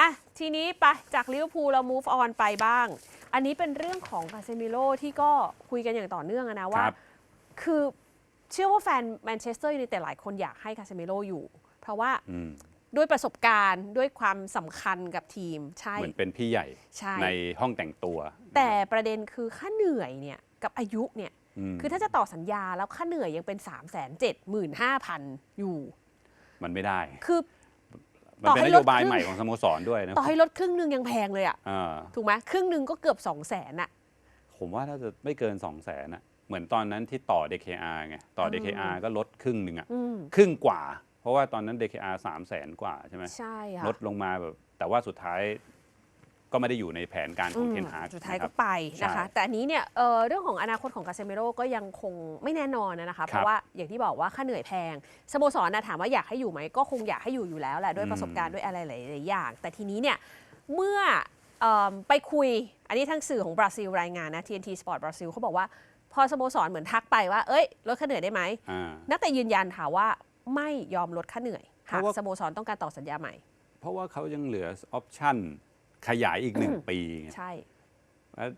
อะทีนี้ไปจากลิเวอร์พูลเรา move on ไปบ้าง อันนี้เป็นเรื่องของคาเซมิโลที่ก็คุยกันอย่างต่อเนื่องอะนะว่า ครับ คือเชื่อว่าแฟนแมนเชสเตอร์ยูไนเต็ดหลายคนอยากให้คาเซมิโลอยู่ เพราะว่าอืมด้วยประสบการณ์ด้วยความสำคัญกับทีมใช่ เหมือนเป็นพี่ใหญ่ใช่ ในห้องแต่งตัวแต่ประเด็นคือค่าเหนื่อยเนี่ยกับอายุเนี่ย มคือถ้าจะต่อสัญญาแล้วค่าเหนื่อยยังเป็น 3 7 5 0 0 0 อยู่ มันไม่ได้ คือ มันต่อเป็นให้นโยบายลดครึ่ง ใหม่ของสโมสรด้วยนะต่อให้ลดครึ่งหนึงยังแพงเลยอะอ่าถูกไหมครึ่งหนึ่งก็เกือบ2 0 0แสนอะ ผมว่าถ้าจะไม่เกิน 2 0 0แสนอะเหมือนตอนนั้นที่ต่อ DKR ไงต่อ อืม DKR ก็ลดครึ่งหนึ่งอะอืมครึ่งกว่า เพราะว่าตอนนั้น DKR 3 0 0แสนกว่าใช่ไหมใช่ค่ะ ลดลงมาแบบแต่ว่าสุดท้าย ก็ไม่ได้อยู่ในแผนการของอืมเทนฮากสุดท้ายนะคก็รับไปนะคะใช่แต่อันนี้เนี่ยเอ่อเรื่องของอนาคตของกาเซเมโรก็ยังคงไม่แน่นอนนะคะ เพราะว่าอย่างที่บอกว่าค่าเหนื่อยแพงสโมสรนะถามว่าอยากให้อยู่ไหมก็คงอยากให้อยู่อยู่แล้วแหละด้วยอืมประสบการณ์ด้วยอะไรหลายๆอย่าง แต่ทีนี้เนี่ยเมื่อเอิ่มไปคุยอันนี้ทางสื่อของบราซิลรายงานนะ TNT Sport บราซิลเขาบอกว่าพอสโมสรเหมือนทักไปว่าเอ้ยลดค่าเหนื่อยได้ไหมอ่านักแต่ยืนยันค่ะว่าไม่ยอมลดค่าเหนื่อยหากเพราะว่าสโมสรต้องการต่อสัญญาใหม่ เพราะว่าเขายังเหลือออปชั่น ขยายอีกหนึ่งปีไงใช่ แล้ว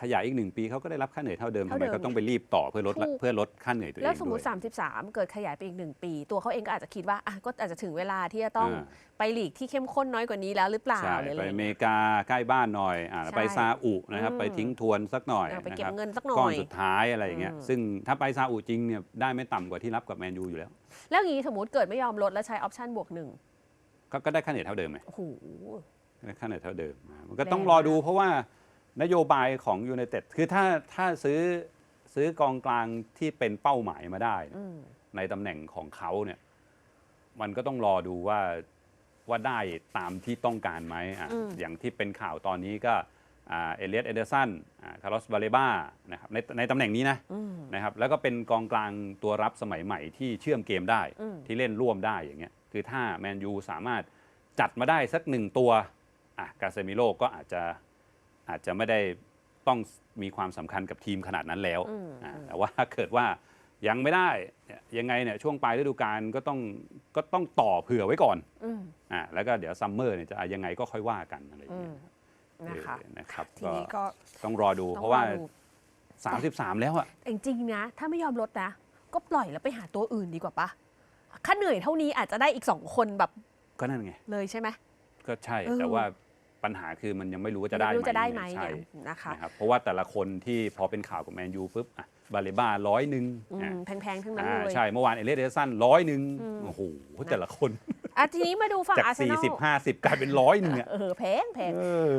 ขยายอีกหนึ่งปีเขาก็ได้รับค่าเหนื่อยเท่าเดิมทำเท่าไมเดิมเขาต้องไปรีบต่อเพื่อลดละถูก เพื่อลดค่าเหนื่อยตัวเองแล้วสมมด้วติย33 เกิดขยายไปอีกหนึ่งปี ตัวเขาเองก็อาจจะคิดว่าอะก็อาจจะถึงเวลาที่จะต้องอ่า ไปหลีกที่เข้มข้นน้อยกว่านี้แล้วหรือเปล่าใช่หรืออะไปไรอเมเงี้ย ริกาใกล้บ้านหน่อยอ่าใช่ไปซาอุนะครับ อืม ไปทิ้งทวนสักหน่อยเออไปนะเก็คบรับเงินสักหน่ก้ออนย สุดท้ายอะไรอย่างเงี้ยอืม ซึ่งถ้าไปซาอุจริงเนี่ยได้ไม่ต่ำกว่าที่รับกับแมนยูอยู่แล้ว แล้วอย่างนี้สมมติเกิดไม่ยอมลดแล้วใช้ออปชันบวกหนึ่งก็ก็ได้ค่าเหนื่อยเท่าเดิมไหมโอ้โห ได้ค่าเหนื่อยเท่าเดิมนะมันก็แรงต้องรอดูมากเพราะว่านโยบายของยูไนเต็ดคือถ้าถ้าซื้อซื้อกองกลางที่เป็นเป้าหมายมาได้เนี่ยอืมในตำแหน่งของเขาเนี่ยมันก็ต้องรอดูว่าว่าได้ตามที่ต้องการไหมอะอืมอย่างที่เป็นข่าวตอนนี้ก็อ่าเอเลียสเอเดอร์สันคาร์ลอสบาเลบ้านะครับในในตำแหน่งนี้นะอืมนะครับแล้วก็เป็นกองกลางตัวรับสมัยใหม่ที่เชื่อมเกมได้อืมที่เล่นร่วมได้อย่างเงี้ยคือถ้าแมนยูสามารถจัดมาได้สักหนึ่งตัว อะกาเซมิโลก็อาจจะอาจจะไม่ได้ต้องมีความสำคัญกับทีมขนาดนั้นแล้วอืมอะอืมแต่ว่าถ้าเกิดว่ายังไม่ได้เนี่ยยังไงเนี่ยช่วงปลายฤดูกาลก็ต้องก็ต้องต่อเผื่อไว้ก่อนอืม อะแล้วก็เดี๋ยวซัมเมอร์เนี่ยจะอะยังไงก็ค่อยว่ากันอะไรอย่างอืเงี้มยนะคะ เออนะครับทีก็นี้ก็ต้องรอดูต้องเพราะว่า อดู33 แล้วอะแต่จริงๆนะ ถ้าไม่ยอมลดนะ ก็ปล่อยแล้วไปหาตัวอื่นดีกว่าปะค่าเหนื่อยเท่านี้อาจจะได้อีกสองคนแบบก็นั่นไง เลยใช่ไหม ก็ใช่เออ แต่ว่า ปัญหาคือมันยังไม่รู้ว่าจะได้ไม่รู้จะได้ไหมใช่เนี่ยนะคะนะครับเพราะว่าแต่ละคนที่พอเป็นข่าวกับแมนยูปุ๊บอะบาเลบ้าร้อยหนึ่งอือะมแพงๆ ทั้งนั้นอ่าเลยใช่เมื่อวานเอเลสเดสันร้อยหนึ่งอืมโอ้โหแต่ละคนอะทีนี้มาดูฝั่งจากอาร์เซนอล40 50กลายเป็นร้อยหนึ่งอะเออแพงแพงเออ